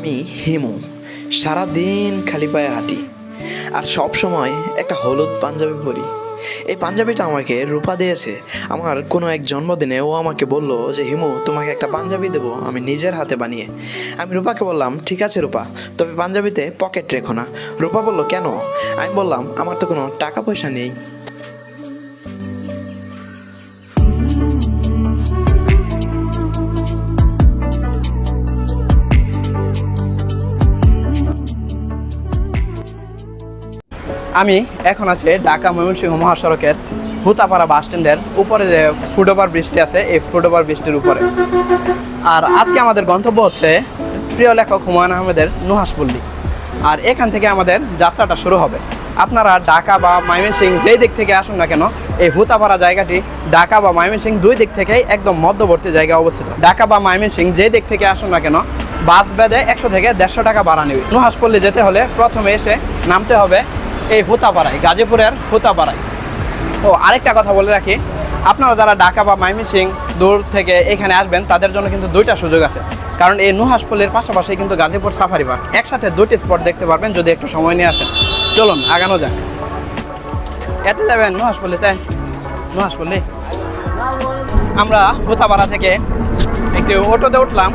আমি হিমু, সারাদিন খালি পায়ে হাঁটি। আর সব সময় একটা হলুদ পাঞ্জাবি পরি। এই পাঞ্জাবিটা আমাকে রূপা দিয়েছে। আমার কোনো এক জন্মদিনে ও আমাকে বলল যে, হিমু, তোমাকে একটা পাঞ্জাবি দেবো, আমি নিজের হাতে বানিয়ে। আমি রূপাকে বললাম, ঠিক আছে রূপা, তবে পাঞ্জাবিতে পকেট রেখো না। রূপা বলল, কেন? আমি বললাম, আমার তো কোনো টাকা পয়সা নেই। আমি এখন আছি ঢাকা ময়মনসিংহ মহাসড়কের হুতাপাড়া বাস স্ট্যান্ডের উপরে যে ফুটওভার বৃষ্টি আছে, এই ফুটওভার বৃষ্টির উপরে। আর আজকে আমাদের গন্তব্য হচ্ছে প্রিয় লেখক হুমায়ুন আহমেদের নুহাসপল্লী আর এখান থেকে আমাদের যাত্রাটা শুরু হবে। আপনারা ঢাকা বা ময়মনসিংহ যেই দিক থেকে আসুন না কেন, এই হুতাপাড়া জায়গাটি ঢাকা বা ময়মনসিংহ দুই দিক থেকেই একদম মধ্যবর্তী জায়গায় অবস্থিত। ঢাকা বা ময়মনসিংহ যেই দিক থেকে আসুন না কেন, বাস বেঁধে একশো থেকে দেড়শো টাকা ভাড়া নেবে। নুহাসপল্লী যেতে হলে প্রথমে এসে নামতে হবে এই হুতাপাড়ায়, গাজীপুরের হুতাপাড়ায়। ও, আরেকটা কথা বলে রাখি, আপনারা যারা ঢাকা বা মাইমিসিং দূর থেকে এখানে আসবেন, তাদের জন্য কিন্তু দুইটা সুযোগ আছে। কারণ এই নুহাসপল্লির পাশাপাশি কিন্তু গাজীপুর সাফারি পার্ক একসাথে দুইটি স্পট দেখতে পারবেন যদি একটু সময় নিয়ে আসেন। চলুন, আগানো যাক। এতে যাবেন নুহাসপল্লি তাই? নুহাসপল্লি আমরা হুতাপাড়া থেকে একটি অটোতে উঠলাম,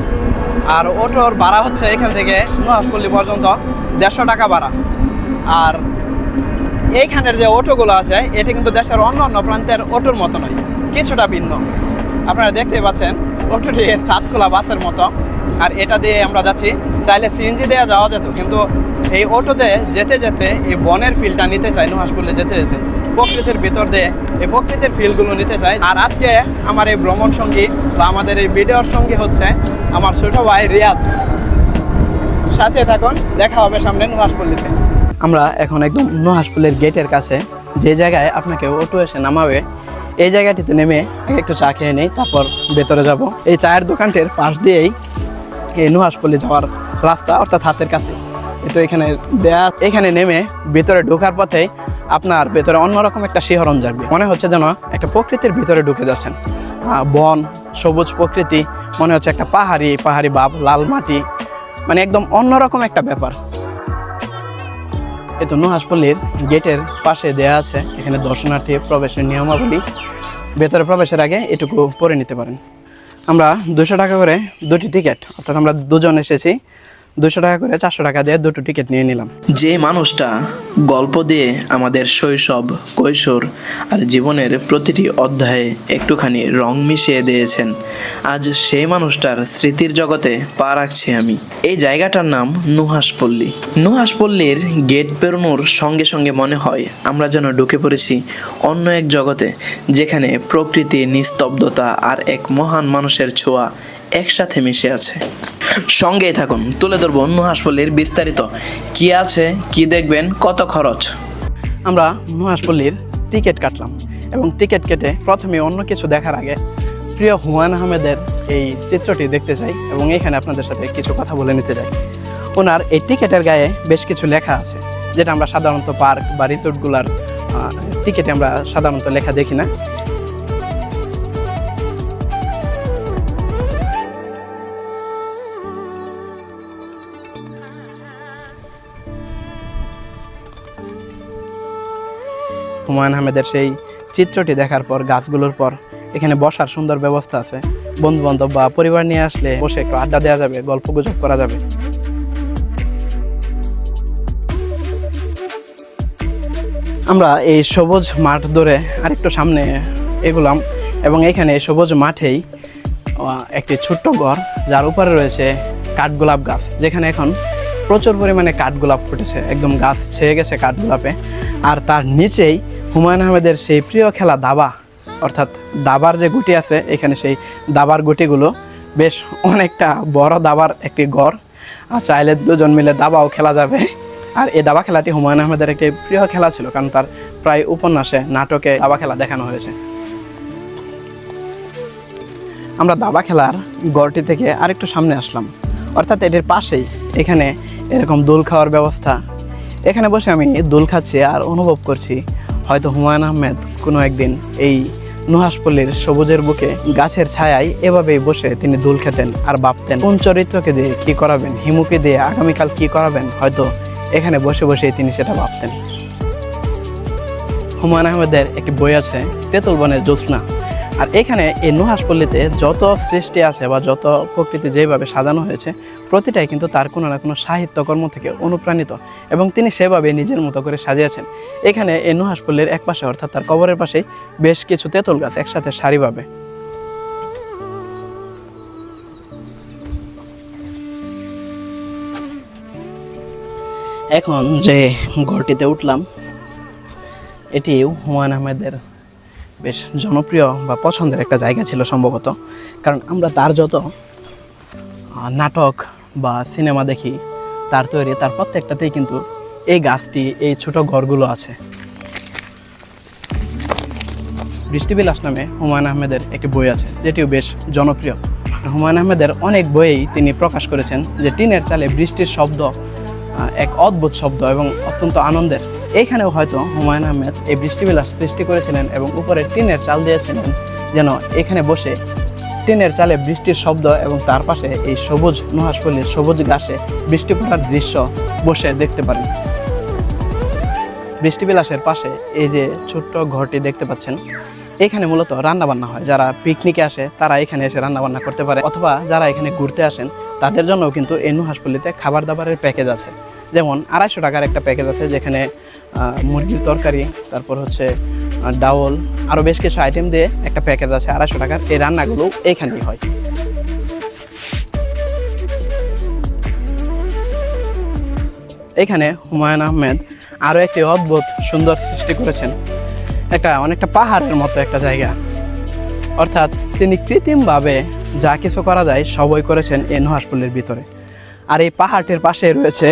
আর অটোর ভাড়া হচ্ছে এখান থেকে নুহাসপল্লি পর্যন্ত দেড়শো টাকা ভাড়া। আর এইখানের যে অটোগুলো আছে, এটি কিন্তু দেশের অন্য অন্য প্রান্তের অটোর মতো নয়, কিছুটা ভিন্ন। আপনারা দেখতে পাচ্ছেন, অটোটি সাতখোলা বাসের মতো। আর এটা দিয়ে আমরা যাচ্ছি, চাইলে সিএনজি দেওয়া যাওয়া যেত, কিন্তু এই অটোতে যেতে যেতে এই বনের ফিলটা নিতে চাই নুহাসপুরে যেতে যেতে। প্রকৃতির ভিতর দিয়ে এই প্রকৃতির ফিলগুলো নিতে চাই আর আজকে আমার এই ভ্রমণ সঙ্গী বা আমাদের এই ভিডিওর সঙ্গী হচ্ছে আমার ছোট ভাই রিয়াদ। সাথে থাকুন, দেখা হবে সামনে নুহাসপল্লিতে আমরা এখন একদম নুহাসপল্লির গেটের কাছে যে জায়গায় আপনাকে অটো এসে নামাবে, এই জায়গাটিতে নেমে আগে একটু চা খেয়ে নেই, তারপর ভেতরে যাব। এই চায়ের দোকানটির পাশ দিয়েই এই নুহাসপল্লি যাওয়ার রাস্তা, অর্থাৎ হাতের কাছে। তো এখানে দেয়া এখানে নেমে ভেতরে ঢোকার পথে আপনার ভেতরে অন্যরকম একটা শিহরণ জাগবে। মনে হচ্ছে যেন একটা প্রকৃতির ভিতরে ঢুকে যাচ্ছেন। বন, সবুজ প্রকৃতি, মনে হচ্ছে একটা পাহাড়ি পাহাড়ি বাপ লাল মাটি মানে একদম অন্যরকম একটা ব্যাপার। এই তো হাসপাতালের গেটের পাশে দেয়া আছে। এখানে দর্শনার্থী প্রবেশের নিয়মাবলী। ভেতরে প্রবেশের আগে এটুকু পরে নিতে পারেন। আমরা দুশো টাকা করে দুটি টিকিট, অর্থাৎ আমরা দুজন এসেছি। দুশো টাকা করে চারশো টাকা দিয়ে দুটো টিকিট নিয়ে নিলাম। যে মানুষটা গল্প দিয়ে আমাদের শৈশব, কৈশোর আর জীবনের প্রতিটি অধ্যায়ে একটুখানি রং মিশিয়ে দিয়েছেন, আজ সেই মানুষটার স্মৃতির জগতে পা রাখছি আমি। এই জায়গাটার নাম নুহাসপল্লী নুহাসপল্লীর গেট পেরোনোর সঙ্গে সঙ্গে মনে হয় আমরা যেন ঢুকে পড়েছি অন্য এক জগতে, যেখানে প্রকৃতি, নিস্তব্ধতা আর এক মহান মানুষের ছোঁয়া একসাথে মিশে আছে। সঙ্গেই থাকুন। তুলে ধরবো অন্য হাসপাতালের বিস্তারিত। কি আছে, কি দেখবেন, কত খরচ? আমরা নুহাসপল্লির টিকিট কাটলাম এবং টিকিট কেটে প্রথমে অন্য কিছু দেখার আগে প্রিয় হুমায়ুন আহমেদের এই চিত্রটি দেখতে চাই এবং এখানে আপনাদের সাথে কিছু কথা বলে নিতে চাই। ওনার এই টিকিটের গায়ে বেশ কিছু লেখা আছে, যেটা আমরা সাধারণত পার্ক বা রিসোর্টগুলার টিকিটে আমরা সাধারণত লেখা দেখি না। হুমায়ুন আহমেদের সেই চিত্রটি দেখার পর, গাছগুলোর পর এখানে বসার সুন্দর ব্যবস্থা আছে। বন্ধু বান্ধব বা পরিবার নিয়ে আসলে বসে একটু আড্ডা দেওয়া যাবে, গল্প গুজব করা যাবে। আমরা এই সবুজ মাঠ ধরে আরেকটু সামনে এগুলাম এবং এখানে সবুজ মাঠেই একটি ছোট্ট ঘর, যার উপরে রয়েছে কাঠগোলাপ গাছ, যেখানে এখন প্রচুর পরিমাণে কাঠগোলাপ ফুটেছে। একদম গাছ ছেয়ে গেছে কাঠগোলাপে। আর তার নিচেই হুমায়ুন আহমেদের সেই প্রিয় খেলা দাবা, অর্থাৎ দাবার যে গুটি আছে, এখানে সেই দাবার গুটিগুলো বেশ অনেকটা বড় দাবার একটি গড়। আর চাইলে দুজন মিলে দাবাও খেলা যাবে। আর এই দাবা খেলাটি হুমায়ুন আহমেদের একটি প্রিয় খেলা ছিল, কারণ তার প্রায় উপন্যাসে নাটকে দাবা খেলা দেখানো হয়েছে। আমরা দাবা খেলার গড়টি থেকে আরেকটু সামনে আসলাম। অর্থাৎ এটির পাশেই এখানে এরকম দোল খাওয়ার ব্যবস্থা। এখানে বসে আমি দোল খাচ্ছি আর অনুভব করছি হয়তো হুমায়ুন আহমেদ কোনো একদিন এই নুহাসপল্লীর সবুজের বুকে গাছের ছায়ায় এভাবেই বসে তিনি দুল খেতেন আর ভাবতেন, কোন চরিত্রকে দিয়ে কি করাবেন, হিমুকে দিয়ে আগামীকাল কি করাবেন, হয়তো এখানে বসে বসেই তিনি সেটা ভাবতেন। হুমায়ুন আহমেদের একটি বই আছে, তেঁতুল বনের জ্যোৎস্না। আর এখানে এই নুহাসপল্লীতে যত সৃষ্টি আছে বা যত প্রকৃতি যেভাবে সাজানো হয়েছে প্রতিটাই কিন্তু তার কোনো না কোনো সাহিত্যকর্ম থেকে অনুপ্রাণিত এবং তিনি সেভাবে নিজের মতো করে সাজিয়েছেন। এখানে এই নুহাসপল্লীর এক পাশে অর্থাৎ তার কবরের পাশেই বেশ কিছু তেঁতুল গাছ একসাথে সারিভাবে এখন যে ঘরটিতে উঠলাম এটিও হুমায়ুন আহমেদের বেশ জনপ্রিয় বা পছন্দের একটা জায়গা ছিল সম্ভবত। কারণ আমরা তার যত নাটক বা সিনেমা দেখি, তার তৈরি, তার প্রত্যেকটাতেই কিন্তু এই গাছটি, এই ছোট ঘরগুলো আছে। বৃষ্টিবিলাস নামে হুমায়ুন আহমেদের একটি বই আছে, যেটিও বেশ জনপ্রিয়। হুমায়ুন আহমেদের অনেক বইয়েই তিনি প্রকাশ করেছেন যে টিনের চালে বৃষ্টির শব্দ এক অদ্ভুত শব্দ এবং অত্যন্ত আনন্দের। এইখানেও হয়তো হুমায়ুন আহমেদ এই বৃষ্টিবিলাস সৃষ্টি করেছিলেন এবং উপরে টিনের চাল দিয়েছিলেন যেন এখানে বসে টিনের চালে বৃষ্টির শব্দ এবং তার পাশে এই সবুজ নুহাসপল্লির সবুজ ঘাসে বৃষ্টি পড়ার দৃশ্য বসে দেখতে পারেন। বৃষ্টিবিলাসের পাশে এই যে ছোট্ট ঘরটি দেখতে পাচ্ছেন, এখানে মূলত রান্না বান্না হয়। যারা পিকনিকে আসে, তারা এখানে এসে রান্না বান্না করতে পারে। অথবা যারা এখানে ঘুরতে আসেন, তাদের জন্যও কিন্তু এই নুহাসপল্লিতে খাবার দাবারের প্যাকেজ আছে। যেমন আড়াইশো টাকার একটা প্যাকেজ আছে যেখানে মুরগির তরকারি, তারপর হচ্ছে ডাউল আরও বেশ কিছু আইটেম দিয়ে একটা প্যাকেজ আছে আড়াইশো টাকার। এই রান্নাগুলো এইখানেই হয়। এখানে হুমায়ুন আহমেদ আরও একটি অদ্ভুত সুন্দর সৃষ্টি করেছেন। একটা অনেকটা পাহাড়ের মতো একটা জায়গা। অর্থাৎ তিনি কৃত্রিমভাবে যা কিছু করা যায় সবই করেছেন এই নুহাসপল্লির ভিতরে। আর এই পাহাড়টির পাশে রয়েছে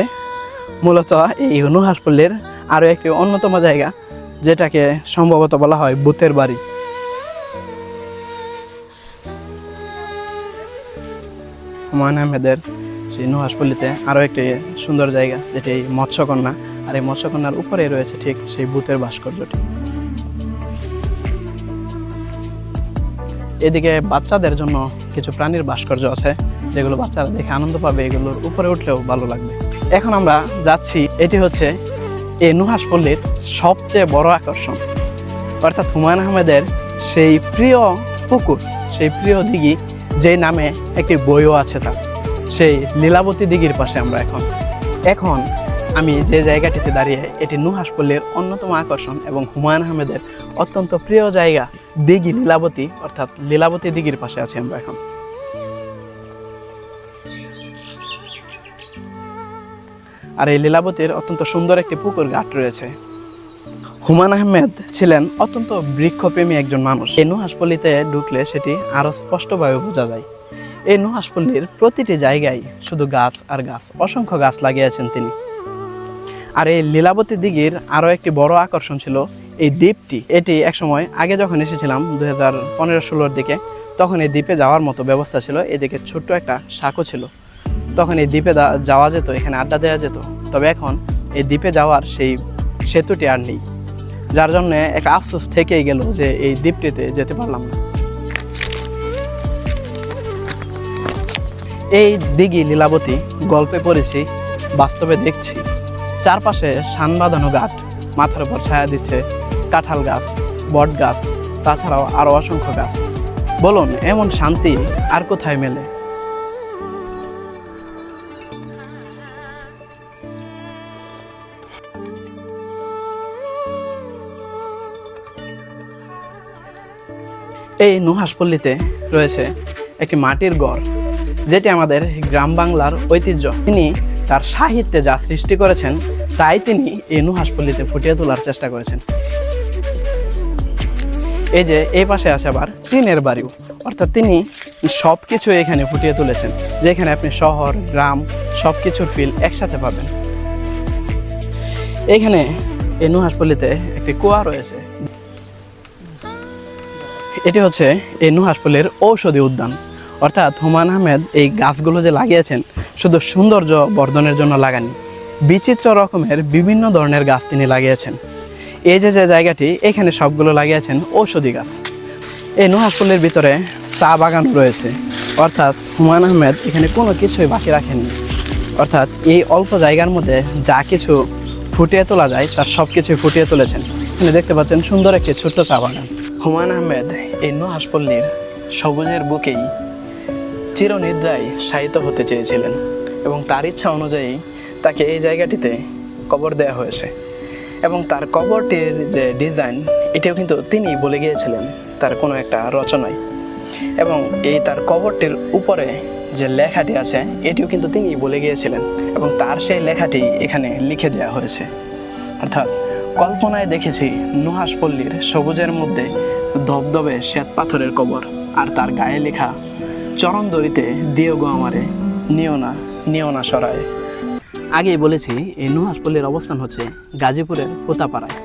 মূলত এই নুহাসপল্লির আরও একটি অন্যতম জায়গা যেটাকে সম্ভবত বলা হয় বুতের বাড়ি। হুমায়ুন আহমেদের সেই নুহাসপল্লিতে আরও একটি সুন্দর জায়গা, যেটি মৎস্যকন্যা। আর এই মৎস্যকন্যার উপরেই রয়েছে ঠিক সেই ভূতের ভাস্কর্যটি। এদিকে বাচ্চাদের জন্য কিছু প্রাণীর ভাস্কর্য আছে, যেগুলো বাচ্চারা দেখে আনন্দ পাবে, এগুলোর উপরে উঠলেও ভালো লাগবে। এখন আমরা যাচ্ছি, এটি হচ্ছে এই নুহাসপল্লির সবচেয়ে বড় আকর্ষণ। অর্থাৎ হুমায়ুন আহমেদের সেই প্রিয় পুকুর, সেই প্রিয় দিঘি যে নামে একটি বইও আছে তার। সেই লীলাবতী দিঘির পাশে আমরা এখন। এখন আমি যে জায়গাটিতে দাঁড়িয়ে এটি নুহাস পল্লীর অন্যতম আকর্ষণ এবং হুমায়ুন আহমেদের অত্যন্ত প্রিয় জায়গা দিঘি লীলাবতী, অর্থাৎ লীলাবতী দিঘির পাশে আছি আমরা এখন। আর এই লীলাবতীর অত্যন্ত সুন্দর একটি পুকুর ঘাট রয়েছে। হুমায়ুন আহমেদ ছিলেন অত্যন্ত বৃক্ষপ্রেমী একজন মানুষ। এই নুহাসপল্লিতে ঢুকলে সেটি আরও স্পষ্টভাবে বোঝা যায়। এই নুহাসপল্লির প্রতিটি জায়গায় শুধু গাছ আর গাছ, অসংখ্য গাছ লাগিয়েছেন তিনি। আর এই লীলাবতী দিঘির আরও একটি বড় আকর্ষণ ছিল এই দ্বীপটি। এটি একসময়, আগে যখন এসেছিলাম দু হাজার পনেরো ষোলোর দিকে, তখন এই দ্বীপে যাওয়ার মতো ব্যবস্থা ছিল। এদিকে ছোট্ট একটা সাঁকো ছিল। তখন এই দ্বীপে যাওয়া যেত, এখানে আড্ডা দেওয়া যেত। তবে এখন এই দ্বীপে যাওয়ার সেই সেতুটি আর নেই। যার জন্য একটা আফসোস থেকেই গেল যে এই দ্বীপটিতে যেতে পারলাম না। এই দিঘি লীলাবতী গল্পে পড়েছি, বাস্তবে দেখছি। চারপাশে সান বাঁধানো গাছ, মাথার উপর ছায়া দিচ্ছে কাঁঠাল গাছ, বট গাছ, তাছাড়াও আরও অসংখ্য গাছ। বলুন, এমন শান্তি আর কোথায় মেলে? এই নুহাসপল্লিতে রয়েছে একটি মাটির গড়, যেটি আমাদের গ্রাম বাংলার ঐতিহ্য। তিনি তার সাহিত্যে যা সৃষ্টি করেছেন, তাই তিনি এই নুহাসপল্লিতে ফুটিয়ে তোলার চেষ্টা করেছেন। এই যে, এই পাশে আছে আবার টিনের বাড়িও। অর্থাৎ তিনি সব কিছু এখানে ফুটিয়ে তুলেছেন, যেখানে আপনি শহর, গ্রাম সব কিছুর ফিল একসাথে পাবেন। এখানে এই নুহাসপল্লিতে একটি কুয়া রয়েছে এটি হচ্ছে এই নুহাসপল্লির ঔষধি উদ্যান। অর্থাৎ হুমায়ুন আহমেদ এই গাছগুলো যে লাগিয়েছেন, শুধু সৌন্দর্য বর্ধনের জন্য লাগানি বিচিত্র রকমের বিভিন্ন ধরনের গাছ তিনি লাগিয়েছেন। এই যে যে জায়গাটি, এখানে সবগুলো লাগিয়েছেন ঔষধি গাছ। এই নুহাসপল্লির ভিতরে চা বাগান রয়েছে। অর্থাৎ হুমায়ুন আহমেদ এখানে কোনো কিছুই বাকি রাখেননি। অর্থাৎ এই অল্প জায়গার মধ্যে যা কিছু ফুটিয়ে তোলা যায়, তার সব কিছুই ফুটিয়ে তুলেছেন। এখানে দেখতে পাচ্ছেন সুন্দর একটি ছোট্ট চা বাগান হুমায়ুন আহমেদ এই নুহাসপল্লীর সবুজের বুকেই চিরনিদ্রায় শায়িত হতে চেয়েছিলেন এবং তার ইচ্ছা অনুযায়ী তাকে এই জায়গাটিতে কবর দেওয়া হয়েছে। এবং তার কবরটির যে ডিজাইন, এটিও কিন্তু তিনি বলে গিয়েছিলেন তার কোনো একটা রচনায়। এবং এই তার কবরটির উপরে যে লেখাটি আছে, এটিও কিন্তু তিনি বলে গিয়েছিলেন এবং তার সেই লেখাটি এখানে লিখে দেওয়া হয়েছে। অর্থাৎ কল্পনায় দেখেছি নুহাসপল্লীর সবুজের মধ্যে ধবধবে শ্বেত পাথরের কবর, আর তার গায়ে লেখা, চরণ দড়িতে দিও গো আমারে, নিও না নিও না সরায়। আগেই বলেছি, এই নুহাসপল্লির অবস্থান হচ্ছে গাজীপুরের হোতাপাড়ায়।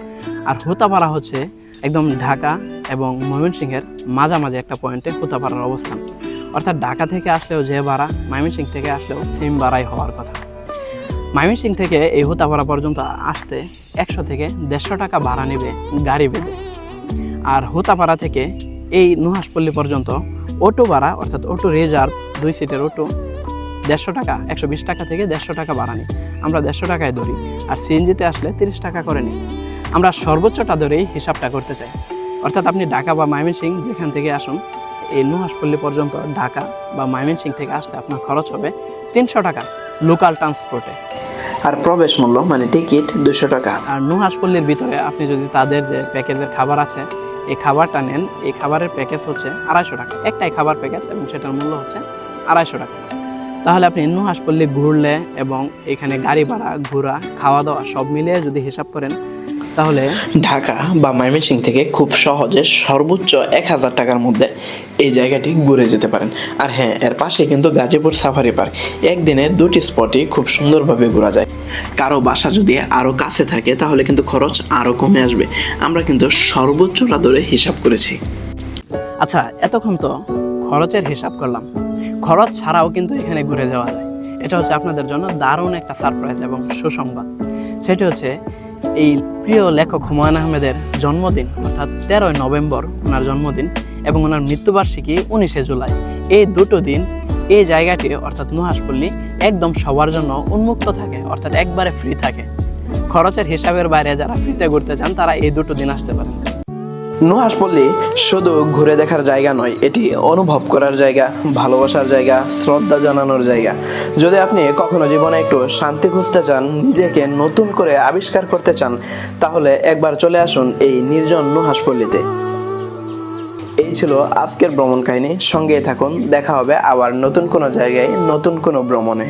আর হোতাপাড়া হচ্ছে একদম ঢাকা এবং ময়মনসিংহের মাঝামাঝি একটা পয়েন্টে হোতাপাড়ার অবস্থান। অর্থাৎ ঢাকা থেকে আসলেও যে ভাড়া, ময়মনসিংহ থেকে আসলেও সেম ভাড়াই হওয়ার কথা। ময়মনসিংহ থেকে এই হোতাপাড়া পর্যন্ত আসতে একশো থেকে দেড়শো টাকা ভাড়া নেবে গাড়ি বেঁধে। আর হোতাপাড়া থেকে এই নুহাসপল্লী পর্যন্ত অটো ভাড়া, অর্থাৎ অটো রিজার্ভ, দুই সিটের অটো, দেড়শো টাকা, একশো বিশ টাকা থেকে দেড়শো টাকা ভাড়া নিই আমরা দেড়শো টাকায় ধরি আর সিএনজিতে আসলে তিরিশ টাকা করে নিই আমরা সর্বোচ্চটা ধরেই হিসাবটা করতে চাই। অর্থাৎ আপনি ঢাকা বা ময়মনসিং যেখান থেকে আসুন, এই নুহাসপল্লী পর্যন্ত ঢাকা বা ময়মনসিং থেকে আসতে আপনার খরচ হবে তিনশো টাকা লোকাল ট্রান্সপোর্টে। আর প্রবেশ মূল্য মানে টিকিট, দুশো টাকা। আর নুহাসপল্লির ভিতরে আপনি যদি তাদের যে প্যাকেজের খাবার আছে, এই খাবারটা নেন, এই খাবারের প্যাকেজ হচ্ছে আড়াইশো টাকা। একটাই খাবার প্যাকেজ এবং সেটার মূল্য হচ্ছে আড়াইশো টাকা। তাহলে আপনি নু নুহাসপল্লি ঘুরলে এবং এখানে গাড়ি ভাড়া, ঘোরা খাওয়া দাওয়া সব মিলিয়ে যদি হিসাব করেন তাহলে? ঢাকা বা ময়মনসিং থেকে খুব সহজে সর্বোচ্চ এক হাজার টাকার মধ্যে এই জায়গাটি ঘুরে যেতে পারেন। আর হ্যাঁ এর পাশে কিন্তু গাজীপুর সাফারি পার্ক। একদিনে দুটি স্পটই খুব সুন্দরভাবে ঘোরা যায়। কারও বাসা যদি আরও কাছে থাকে তাহলে কিন্তু খরচ আরও কমে আসবে। আমরা কিন্তু সর্বোচ্চটা ধরে হিসাব করেছি। আচ্ছা এতক্ষণ তো খরচের হিসাব করলাম। খরচ ছাড়াও কিন্তু এখানে ঘুরে যাওয়া যায়। এটা হচ্ছে আপনাদের জন্য দারুণ একটা সারপ্রাইজ এবং সুসংবাদ। সেটি হচ্ছে এই প্রিয় লেখক হুমায়ুন আহমেদের জন্মদিন, অর্থাৎ তেরোই নভেম্বর ওনার জন্মদিন এবং ওনার মৃত্যুবার্ষিকী উনিশে জুলাই। এই দুটো দিন এই জায়গাটি, অর্থাৎ নুহাসপল্লী একদম সবার জন্য উন্মুক্ত থাকে, অর্থাৎ একবারে ফ্রি থাকে। খরচের হিসাবের বাইরে যারা ফ্রিতে ঘুরতে চান, তারা এই দুটো দিন আসতে পারেন। নুহাসপল্লী শুধু ঘুরে দেখার জায়গা নয়, এটি অনুভব করার জায়গা, ভালোবাসার জায়গা, শ্রদ্ধা জানানোর জায়গা। যদি আপনি কখনো জীবনে একটু শান্তি খুঁজতে চান, নিজেকে নতুন করে আবিষ্কার করতে চান, তাহলে একবার চলে আসুন এই নির্জন নুহাসপল্লীতে এই ছিল আজকের ভ্রমণ কাহিনী। সঙ্গেই থাকুন, দেখা হবে আবার নতুন কোনো জায়গায়, নতুন কোনো ভ্রমণে।